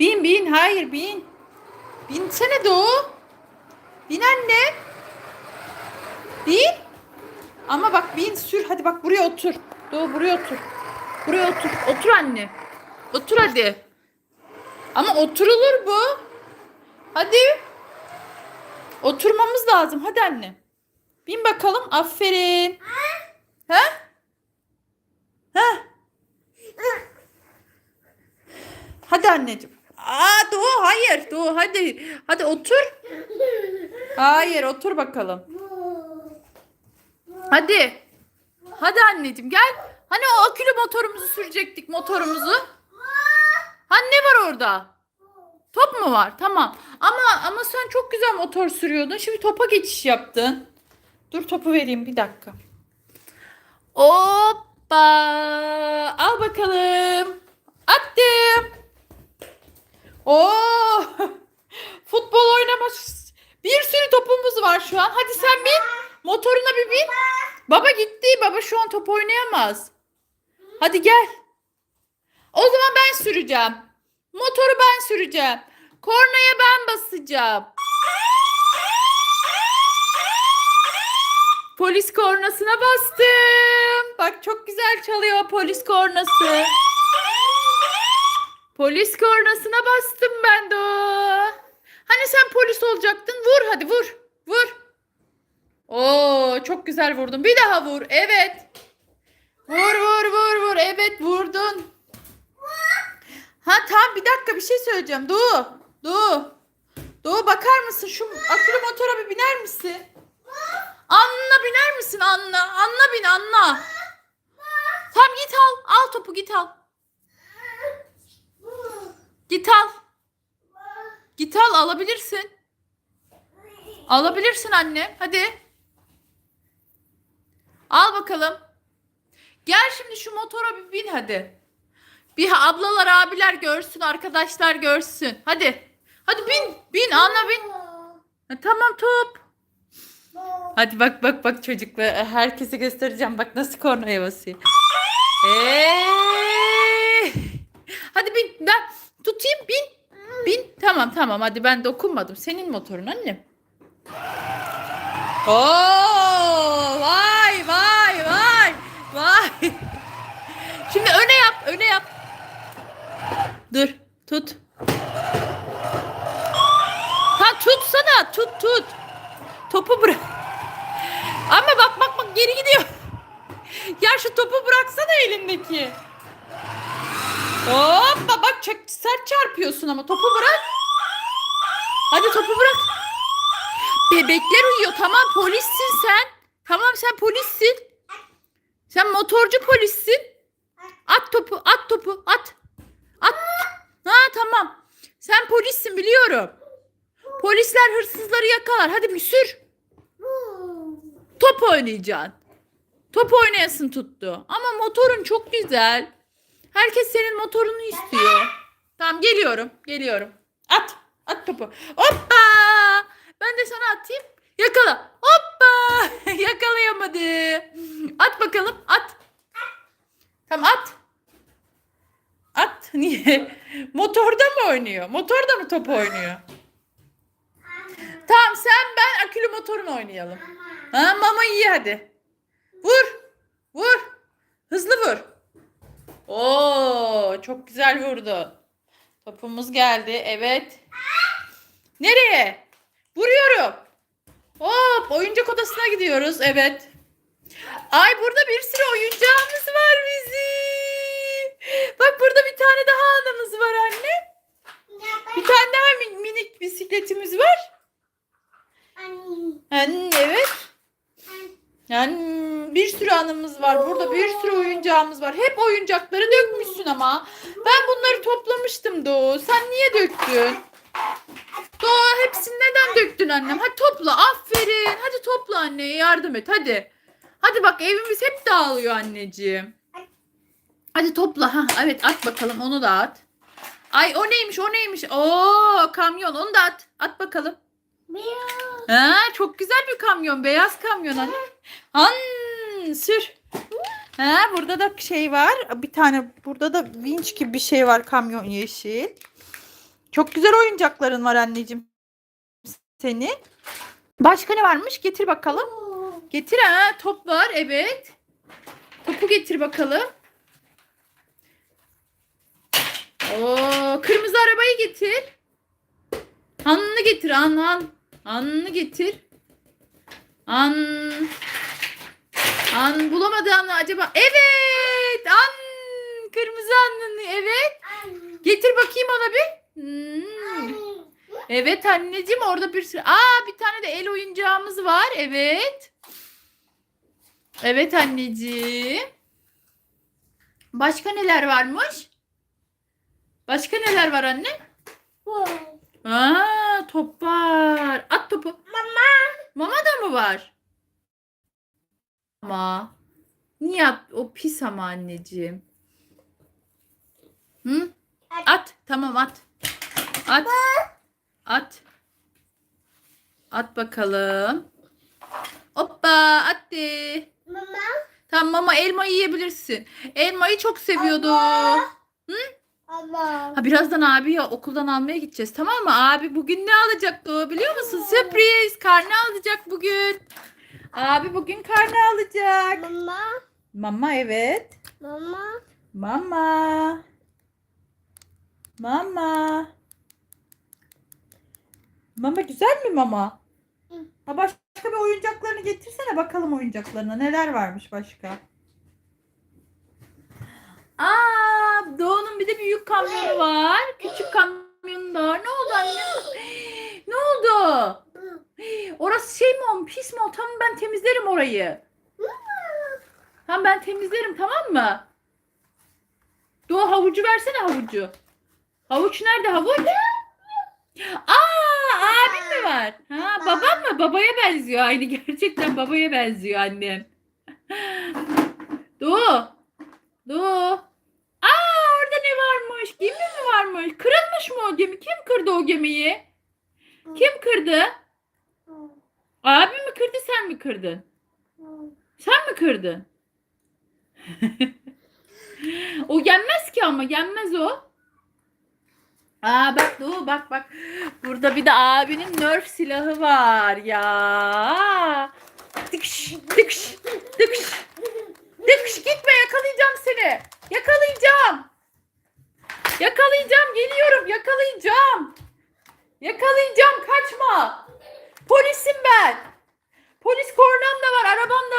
Bin bin hayır bin. Binsene Doğu. Bin anne. Bin. Ama bak bin sür hadi bak buraya otur. Doğu buraya otur. Buraya otur. Otur anne. Otur hadi. Ama oturulur bu. Hadi. Oturmamız lazım. Hadi anne. Bin bakalım. Aferin. Ha? Ha? Hadi anneciğim. Aa Doğu hayır. Doğu hadi. Hadi otur. Hayır otur bakalım. Hadi. Hadi anneciğim gel. Hani o akülü motorumuzu sürecektik motorumuzu. Hani ne var orada? Top mu var? Tamam. Ama ama sen çok güzel motor sürüyordun. Şimdi topa geçiş yaptın. Dur topu vereyim bir dakika. Hoppa. Al bakalım. Attım. Oo! Futbol oynamış. Bir sürü topumuz var şu an. Hadi sen bin. Motoruna bir bin. Baba gitti. Baba şu an top oynayamaz. Hadi gel. O zaman ben süreceğim. Motoru ben süreceğim. Kornaya ben basacağım. Polis kornasına bastım. Bak çok güzel çalıyor polis kornası. Polis kornasına bastım ben de. Hani sen polis olacaktın? Vur hadi vur. Vur. Oo çok güzel vurdun. Bir daha vur. Evet. Vur vur vur vur. Evet vurdun. Ha tamam bir dakika bir şey söyleyeceğim. Doğu. Doğu. Doğu bakar mısın? Şu akülü motora bir biner misin? Anla biner misin Anla? Anla bin Anla. Tamam git al. Al topu git al. Git al. Git al alabilirsin. Alabilirsin anne. Hadi. Al bakalım. Gel şimdi şu motora bir bin hadi. Bir ablalar abiler görsün arkadaşlar görsün. Hadi. Hadi bin. Bin Anna bin. Ha, tamam top. Hadi bak bak bak çocuklar herkese göstereceğim bak nasıl kornaya basıyor. Eee! Hadi bin ben tutayım bin. Bin tamam tamam hadi ben dokunmadım. Senin motorun annem. Oo vay vay vay vay. Şimdi öne yap öne yap. Dur tut. Ha tutsana tut tut. Topu bırak. Ama bak bak bak geri gidiyor. Ya şu topu bıraksana elindeki. Hoppa bak çok sert çarpıyorsun ama topu bırak. Hadi topu bırak. Bebekler uyuyor. Tamam polissin sen. Tamam sen polissin. Sen motorcu polissin. At topu, at topu, at. At. Ha tamam. Sen polissin biliyorum. Polisler hırsızları yakalar. Hadi bir sür. Top oynayacaksın. Top oynayasın tuttu. Ama motorun çok güzel. Herkes senin motorunu istiyor. Tamam geliyorum. Geliyorum. At. At topu. Hoppa. Ben de sana atayım. Yakala. Hoppa. Yakalayamadı. At bakalım. At. Tamam at. At. Niye? Motorda mı oynuyor? Motorda mı top oynuyor? Tamam sen ben akülü motorun oynayalım. Ha, mama iyi hadi. Vur. Vur. Oo, çok güzel vurdu. Topumuz geldi. Evet. Nereye? Vuruyorum. Hop, oyuncak odasına gidiyoruz. Evet. Ay burada bir sürü oyuncağımız var bizim. Bak burada bir tane daha anamız var anne. Bir tane daha min- minik bisikletimiz var. Yani evet. Yani bir sürü anımız var. Burada bir sürü oyuncağımız var. Hep oyuncakları dökmüşsün ama. Ben bunları toplamıştım Doğu. Sen niye döktün? Doğu hepsini neden döktün annem? Hadi topla. Aferin. Hadi topla anneye yardım et. Hadi. Hadi bak evimiz hep dağılıyor anneciğim. Hadi topla. Ha, evet at bakalım onu da at. Ay o neymiş o neymiş? Oo kamyon onu da at. At bakalım. Ha, çok güzel bir kamyon. Beyaz kamyon anne. Han, sür. Ha, burada da şey var. Bir tane burada da vinç gibi bir şey var kamyon yeşil. Çok güzel oyuncakların var anneciğim. Senin. Başka ne varmış? Getir bakalım. Getir ha. Top var. Evet. Topu getir bakalım. Oo, kırmızı arabayı getir. Hanını getir. Han han. Hanını getir. An. An bulamadı anı acaba. Evet. An. Kırmızı anını. Evet. Getir bakayım ona bir. Hmm. Evet anneciğim orada bir sürü. Aa bir tane de el oyuncağımız var. Evet. Evet anneciğim. Başka neler varmış? Başka neler var anne? Aa top var. At topu. Mama. Mama da mı var? Ama. Niye at? O pis ama anneciğim. Hı? At. Tamam at. At. At. At bakalım. Hoppa attı. Mama. Tamam mama elmayı yiyebilirsin. Elmayı çok seviyordu. Ama. Ha birazdan abi ya okuldan almaya gideceğiz tamam mı? Abi bugün ne alacaktı o biliyor musun? Sürpriz. Karne alacak bugün. Abi bugün karne alacak. Mama. Mama evet. Mama. Mama. Mama. Mama güzel mi mama? Hı. Ha başka bir oyuncaklarını getirsene bakalım oyuncaklarına. Neler varmış başka? Aa, Doğu'nun bir de büyük kamyonu var. Küçük kamyonu da var. Ne oldu anne? Ne oldu? Orası şey mi o? Pis mi o? Tamam ben temizlerim orayı. Tamam ben temizlerim tamam mı? Doğu havucu versene havucu. Havuç nerede havuç? Aa abin mi var? Ha babam mı? Babaya benziyor aynı. Gerçekten babaya benziyor annem. Doğu. Doğu. Aa orada ne varmış? Gemi mi varmış? Kırılmış mı o gemi? Kim kırdı o gemiyi? Kim kırdı? Abi mi kırdı sen mi kırdın? Sen mi kırdın? o yenmez ki ama yenmez o. Aa bak Doğu bak bak. Burada bir de abinin nerf silahı var ya. Tıkış tıkış tıkış. Tıkış gitme yakalayacağım seni. Yakalayacağım. Yakalayacağım geliyorum yakalayacağım. Yakalayacağım kaçma. Polisim ben. Polis kornam da var arabam da.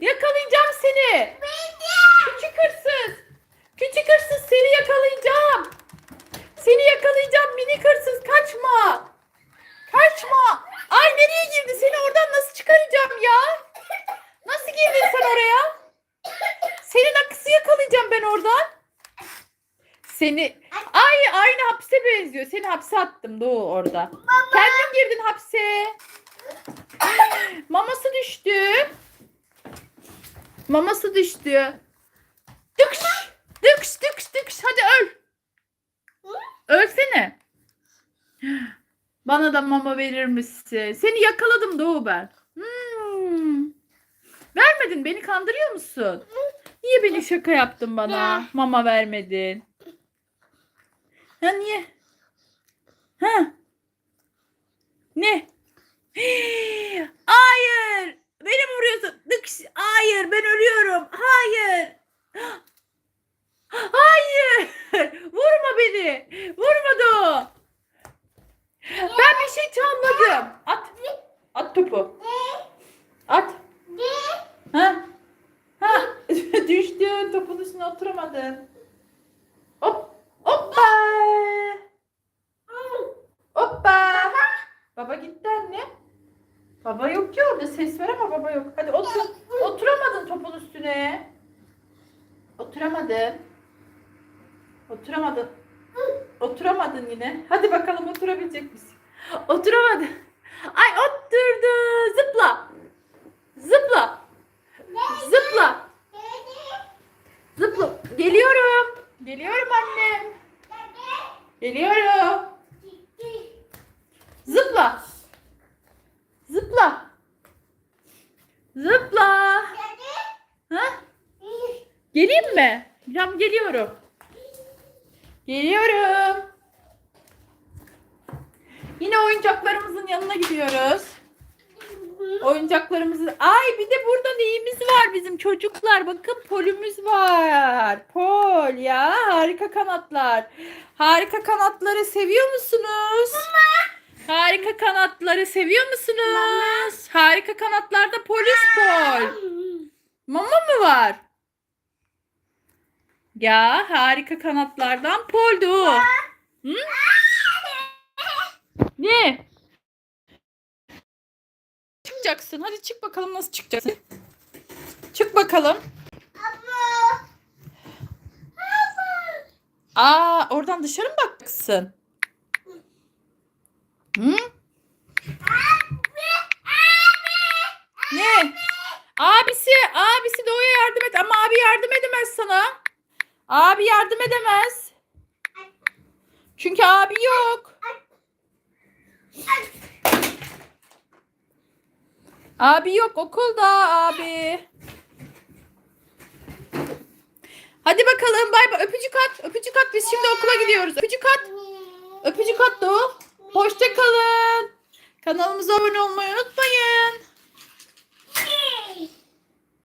Yakalayacağım seni. Küçük hırsız. Küçük hırsız seni yakalayacağım. Seni yakalayacağım minik hırsız kaçma. Kaçma. Ay nereye girdi? Seni oradan nasıl çıkaracağım ya? Nasıl girdin sen oraya? Senin akısı yakalayacağım ben oradan. Seni ay aynı hapse benziyor. Seni hapse attım Doğu orada. Kendin girdin hapse. Maması düştü. Maması düştü. Dıkş. Dıkş dıkş dıkş. Hadi öl. Ölsene. Bana da mama verir misin? Seni yakaladım Doğu ben. Hmm. Vermedin beni kandırıyor musun? Niye beni şaka yaptın bana? Mama vermedin. Ha niye? Ha? Ne? Hayır. Beni mi vuruyorsun? Hayır ben ölüyorum. Hayır. Hayır. Vurma beni. Vurma Doğu. Ben bir şey çalmadım. At. At topu. At. Ha? Ha? Düştün. Topun üstüne oturamadın. Hop. Hoppa. Hoppa. Baba gitti anne. Baba yok ki orada. Ses var ama baba yok. Hadi otur. Oturamadın topun üstüne. Oturamadın. Oturamadın. Oturamadın yine. Hadi bakalım oturabilecek misin? Oturamadın. Ay oturdu. Zıpla. Zıpla. Zıpla. Zıpla. Geliyorum. Geliyorum annem. Geliyorum. Zıpla. Zıpla. Zıpla. Ha? Geleyim mi? Cam geliyorum. Geliyorum. Yine oyuncaklarımızın yanına gidiyoruz. Oyuncaklarımızı... Ay bir de burada neyimiz var bizim çocuklar? Bakın polümüz var. Pol ya harika kanatlar. Harika kanatları seviyor musunuz? Harika kanatları seviyor musunuz? Harika kanatlarda polis pol. Mama mı var? Ya harika kanatlardan poldu. Hı? Ne? Çıkacaksın. Hadi çık bakalım nasıl çıkacaksın. Çık bakalım. Aa, oradan dışarı mı bakacaksın? Hı? Ne? Abisi, abisi Doğu'ya yardım et ama abi yardım edemez sana. Abi yardım edemez. Çünkü abi yok. Abi yok okulda abi. Hadi bakalım bay bay öpücük at öpücük at biz şimdi okula gidiyoruz öpücük at öpücük at Doğu. Hoşça kalın. Kanalımıza abone olmayı unutmayın.